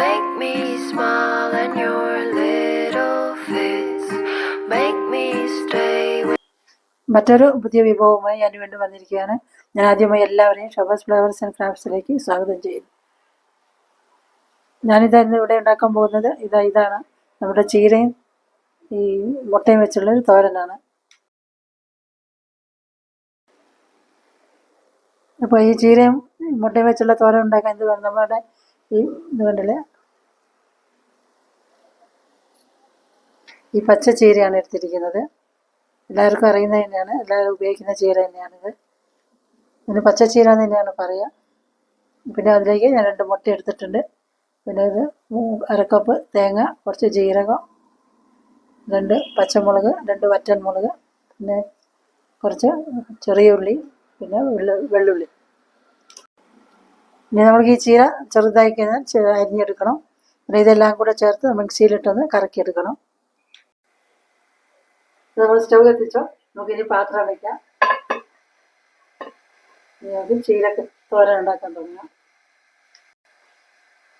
make me smile and your little face. Make me stay with മറ്റൊരു പുതിയ വിഭവവുമായി ഞാൻ വീണ്ടും വന്നിരിക്കുകയാണ്. ഞാൻ ആദ്യമായി എല്ലാവരെയും ഷവേഴ്സ് ഫ്ലവേഴ്സ് ആൻഡ് ക്രാഫ്റ്റ്സിലേക്ക് സ്വാഗതം ചെയ്യുന്നു. ഞാനിതാ ഇന്ന് ഇവിടെ ഉണ്ടാക്കാൻ പോകുന്നത് ഇതാ ഇതാണ്. നമ്മുടെ ചീരയും ഈ മുട്ടയും വെച്ചുള്ള ഒരു തോരനാണ്. അപ്പോൾ ഈ ചീരയും മുട്ടയും വെച്ചുള്ള തോരൻ ഉണ്ടാക്കാൻ എന്ത് വേണം? നമ്മുടെ ഈ ഇത് ഈ പച്ച ചീരയാണ് എടുത്തിരിക്കുന്നത്. എല്ലാവർക്കും അറിയുന്നത് തന്നെയാണ്. എല്ലാവരും ഉപയോഗിക്കുന്ന ചീര തന്നെയാണിത്. ഇതിന് പച്ച ചീര എന്ന് തന്നെയാണ് പറയുക പിന്നെ അതിലേക്ക് ഞാൻ രണ്ട് മുട്ട എടുത്തിട്ടുണ്ട്. പിന്നെ ഇത് അരക്കപ്പ് തേങ്ങ കുറച്ച് ജീരകം രണ്ട് പച്ചമുളക് രണ്ട് വറ്റൻ മുളക് പിന്നെ കുറച്ച് ചെറിയ ഉള്ളി പിന്നെ വെള്ളു- വെള്ളുള്ളി. ഇനി നമുക്ക് ഈ ചീര ചെറുതായി കഴിഞ്ഞാൽ അരിഞ്ഞെടുക്കണം. പിന്നെ ഇതെല്ലാം കൂടെ ചേർത്ത് മിക്സിയിലിട്ടൊന്ന് കറക്കിയെടുക്കണം. നമ്മൾ സ്റ്റൗ കത്തിച്ചോ? നമുക്ക് ഇനി പാത്രം വയ്ക്കാം നമുക്ക് ചീരക്ക് തോരൻ ഉണ്ടാക്കാൻ തുടങ്ങാം.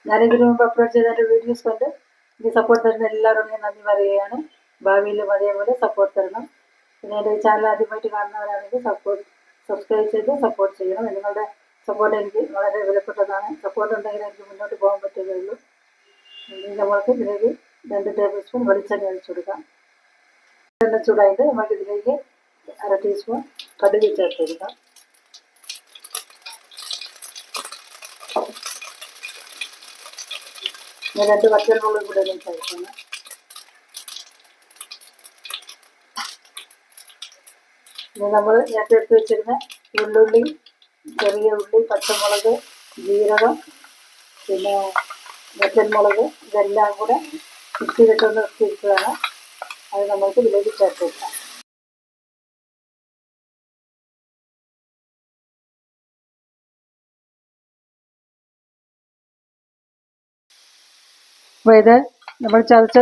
ഞാനിതിനു മുമ്പ് അപ്ലോഡ് ചെയ്ത എന്റെ വീഡിയോസ് കണ്ട് എനിക്ക് സപ്പോർട്ട് തരുന്ന എല്ലാവരോടും നന്ദി പറയുകയാണ്. ഭാവിയിലും അതേപോലെ സപ്പോർട്ട് തരണം. പിന്നെ എന്റെ ചാനൽ ആദ്യമായിട്ട് കാണുന്നവരാണെങ്കിൽ സപ്പോർട്ട് സബ്സ്ക്രൈബ് ചെയ്ത് സപ്പോർട്ട് ചെയ്യണം. നിങ്ങളുടെ സപ്പോർട്ട് എനിക്ക് വളരെ വിലപ്പെട്ടതാണ്. സപ്പോർട്ട് ഉണ്ടെങ്കിൽ എനിക്ക് മുന്നോട്ട് പോകാൻ പറ്റുകയുള്ളൂ നമ്മൾക്ക് ഇതിലേക്ക് രണ്ട് ടേബിൾ സ്പൂൺ വെളിച്ചെണ്ണ ഒഴിച്ചു കൊടുക്കാം. എണ്ണ ചൂടായിട്ട് നമുക്ക് ഇതിലേക്ക് അര ടീസ്പൂൺ കടുക് ചേർത്ത് കൊടുക്കാം. ഞാൻ രണ്ട് പച്ചമുളക് കൂടെ ഒന്ന് ചേർക്കണം ഇനി നമ്മൾ നേരത്തെ എടുത്ത് വെച്ചിരുന്ന ഉള്ളുള്ളി ചെറിയ ഉള്ളി പച്ചമുളക് ജീരകം പിന്നെ വറ്റൽമുളക് ഇതെല്ലാം കൂടെ മിക്സിയിലിട്ടൊന്ന് വെച്ചിരിക്കുകയാണ് അത് നമ്മൾക്ക് ഇതിലേക്ക് ചേർത്ത് വെക്കാം അപ്പോൾ ഇത് നമ്മൾ ചതച്ച്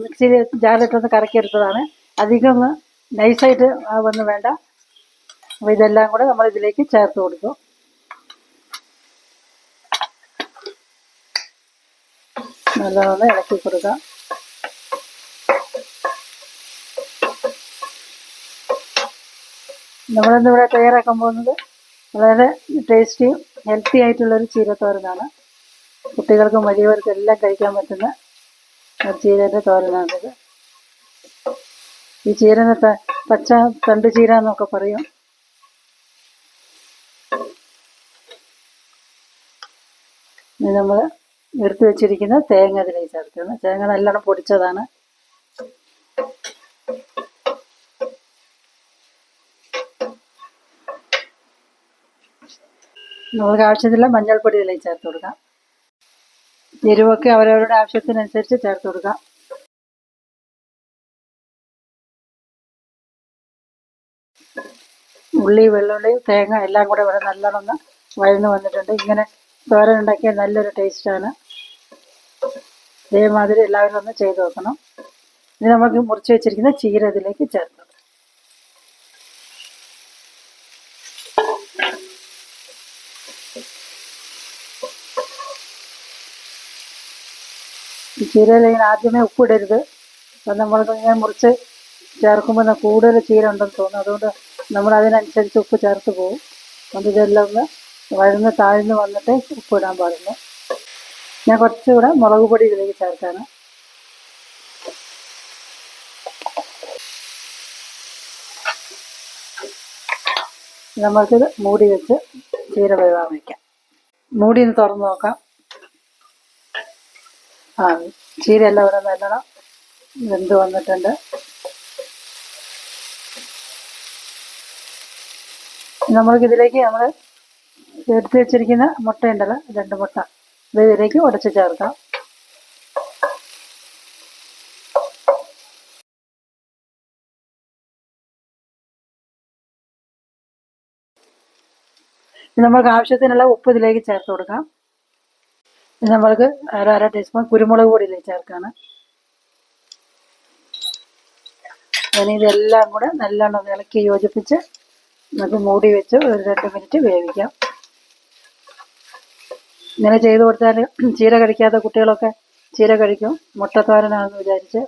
മിക്സിയിൽ ജാറിലിട്ടൊന്ന് കറക്കിയെടുത്തതാണ്. അധികം ഒന്ന് നൈസായിട്ട് ആവൊന്നും വേണ്ട. അപ്പോൾ ഇതെല്ലാം കൂടെ നമ്മൾ ഇതിലേക്ക് ചേർത്ത് കൊടുക്കും നല്ലതൊന്ന് ഇളക്കി കൊടുക്കാം. നമ്മളിന്ന് ഇവിടെ തയ്യാറാക്കാൻ പോകുന്നത് വളരെ ടേസ്റ്റിയും ഹെൽത്തി ആയിട്ടുള്ളൊരു ചീരത്തോരനാണ്. കുട്ടികൾക്കും വലിയവർക്കും എല്ലാം കഴിക്കാൻ പറ്റുന്ന ചീരന്റെ തോരനാണിത്. ഈ ചീരനെ പച്ച തണ്ട് ചീര എന്നൊക്കെ പറയും. നമ്മൾ എടുത്തു വെച്ചിരിക്കുന്ന തേങ്ങ അതിലേക്ക് ചേർക്കുന്നത് തേങ്ങ നല്ലോണം പൊടിച്ചതാണ്. നമുക്ക് ആവശ്യത്തിലുള്ള മഞ്ഞൾപ്പൊടി ഇതിലേക്ക് ചേർത്ത് കൊടുക്കാം. എരിവൊക്കെ അവരവരുടെ ആവശ്യത്തിനനുസരിച്ച് ചേർത്ത് കൊടുക്കാം. ഉള്ളി വെള്ളുള്ളി തേങ്ങ എല്ലാം കൂടെ ഇവിടെ നല്ലോണം വഴന്നു വന്നിട്ടുണ്ട്. ഇങ്ങനെ തോരൻ ഉണ്ടാക്കിയാൽ നല്ലൊരു ടേസ്റ്റാണ്. ഇതേമാതിരി എല്ലാവരും ഒന്ന് ചെയ്ത് നോക്കണം. ഇനി നമുക്ക് മുറിച്ച് വെച്ചിരിക്കുന്ന ചീര ഇതിലേക്ക് ചേർത്ത് ചീരയിൽ ഇങ്ങനെ ആദ്യമേ ഉപ്പിടരുത്. അപ്പം നമ്മൾ ഇങ്ങനെ മുറിച്ച് ചേർക്കുമ്പോൾ കൂടുതൽ ചീര ഉണ്ടെന്ന് തോന്നും. അതുകൊണ്ട് നമ്മൾ അതിനനുസരിച്ച് ഉപ്പ് ചേർത്ത് പോകും. അതുകൊണ്ട് ഇതെല്ലാം ഒന്ന് വഴന്ന് താഴ്ന്ന് വന്നിട്ട് ഇടാൻ പാടുള്ളൂ ഞാൻ കുറച്ചുകൂടെ മുളക് പൊടി ഇതിലേക്ക് ചേർക്കാണ്. നമ്മൾക്കിത് മൂടി വെച്ച് ചീര വേവാൻ വയ്ക്കാം. മൂടി ഒന്ന് തുറന്ന് നോക്കാം. ആ ചീരയെല്ലാം ഇവിടെ വെന്ത് വന്നിട്ടുണ്ട്. നമ്മൾക്ക് ഇതിലേക്ക് നമ്മൾ എടുത്ത് വെച്ചിരിക്കുന്ന മുട്ടയുണ്ടല്ലോ രണ്ട് മുട്ട. ഇത് ഇതിലേക്ക് ഉടച്ച് ചേർക്കാം. നമ്മൾക്ക് ആവശ്യത്തിനുള്ള ഉപ്പ് ഇതിലേക്ക് ചേർത്ത് കൊടുക്കാം. നമ്മൾക്ക് അര അര ടീസ്പൂൺ കുരുമുളക് പൊടി ഇതിലേക്ക് ചേർക്കാണ് അതിന് ഇതെല്ലാം കൂടെ നല്ലോണം ഒന്ന് ഇളക്കി യോജിപ്പിച്ച് നമുക്ക് മൂടി വെച്ച് ഒരു രണ്ട് മിനിറ്റ് വേവിക്കാം. ഇങ്ങനെ ചെയ്ത് കൊടുത്താൽ ചീര കഴിക്കാത്ത കുട്ടികളൊക്കെ ചീര കഴിക്കും. മുട്ടത്തോരനാണെന്ന് വിചാരിച്ച്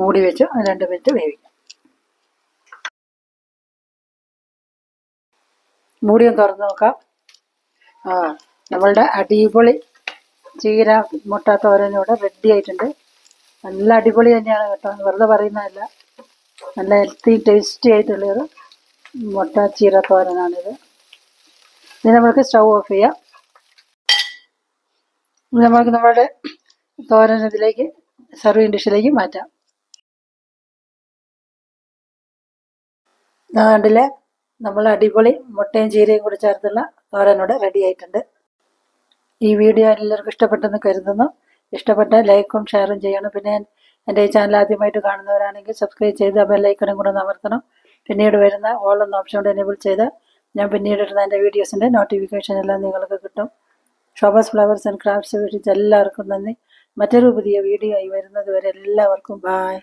മൂടി വെച്ച് രണ്ട് മിനിറ്റ് വേവിക്കാം. മൂടിയും തുറന്ന് നോക്കാം. ആ നമ്മളുടെ അടിപൊളി ചീര മുട്ട തോരനോട് റെഡി ആയിട്ടുണ്ട്. നല്ല അടിപൊളി തന്നെയാണ് കേട്ടോ. വെറുതെ പറയുന്നതല്ല. നല്ല ഹെൽത്തി ടേസ്റ്റി ആയിട്ടുള്ളൊരു മുട്ട ചീര തോരനാണിത്. ഇനി നമ്മൾക്ക് സ്റ്റൗ ഓഫ് ചെയ്യാം. ഇനി നമുക്ക് നമ്മളുടെ തോരൻ ഇതിലേക്ക് സർവിങ് ഡിഷിലേക്ക് മാറ്റാം. കണ്ടില്ലേ? നമ്മൾ അടിപൊളി മുട്ടയും ചീരയും കൂടി ചേർത്തുള്ള തോരനോട് റെഡി ആയിട്ടുണ്ട്. ഈ വീഡിയോ എല്ലാവർക്കും ഇഷ്ടപ്പെട്ടെന്ന് കരുതുന്നു. ഇഷ്ടപ്പെട്ട ലൈക്കും ഷെയറും ചെയ്യണം. പിന്നെ എന്റെ ഈ ചാനൽ ആദ്യമായിട്ട് കാണുന്നവരാണെങ്കിൽ സബ്സ്ക്രൈബ് ചെയ്ത് ബെല്ലൈക്കണും കൂടെ അമർത്തണം. പിന്നീട് വരുന്ന ഓൾ ഓപ്ഷൻ കൂടെ എനേബിൾ ചെയ്ത് ഞാൻ പിന്നീട് ഇടുന്ന എന്റെ വീഡിയോസിന്റെ നോട്ടിഫിക്കേഷൻ എല്ലാം നിങ്ങൾക്ക് കിട്ടും. ഷോബസ് ഫ്ലവേഴ്സ് ആൻഡ് ക്രാഫ്റ്റ്സ് വീഡിയോസ് എല്ലാവർക്കും നന്ദി. മറ്റൊരു പുതിയ വീഡിയോ ആയി വരുന്നത് വരെ എല്ലാവർക്കും ബായ്